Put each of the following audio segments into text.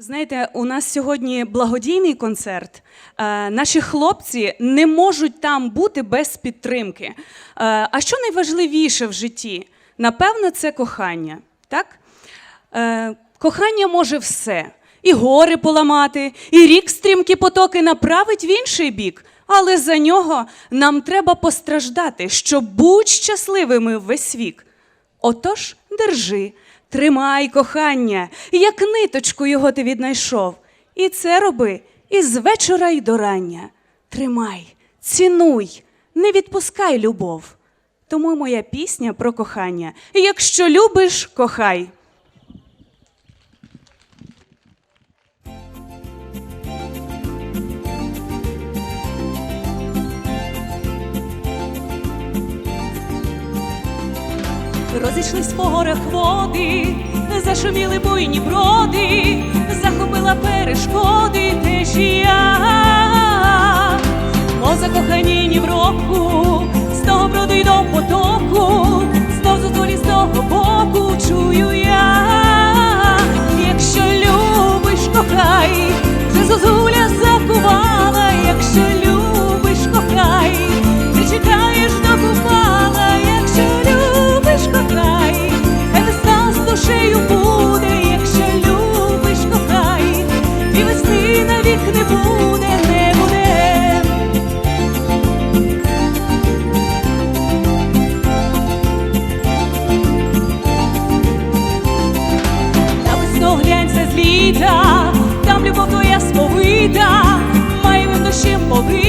Знаєте, у нас сьогодні благодійний концерт. Е, наші хлопці не можуть там бути без підтримки. Е, а що найважливіше в житті? Напевно, це кохання. Так? Е, кохання може все. І гори поламати, і рік стрімкі потоки направить в інший бік. Але за нього нам треба постраждати, щоб бути щасливими весь вік. Отож, держи, тримай кохання, як ниточку його ти віднайшов. І це роби із вечора й до рання. Тримай, цінуй, не відпускай любов. Тому моя пісня про кохання. Якщо любиш, кохай. Розійшлись по горах води, зашуміли буйні броди, захопила перешкоди течія. По закохані ні в року, з того броду й до потоку, з того зозулі з того боку чую я. Сповита, моїм дощем повита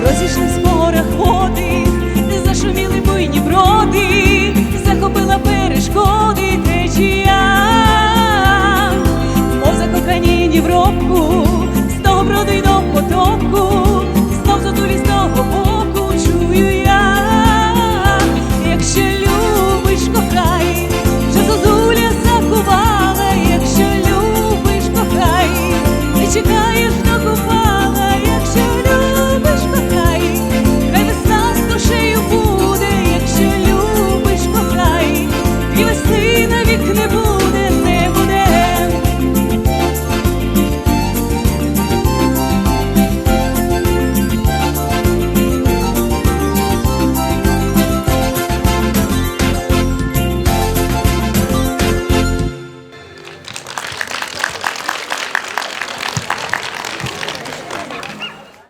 Розійшлись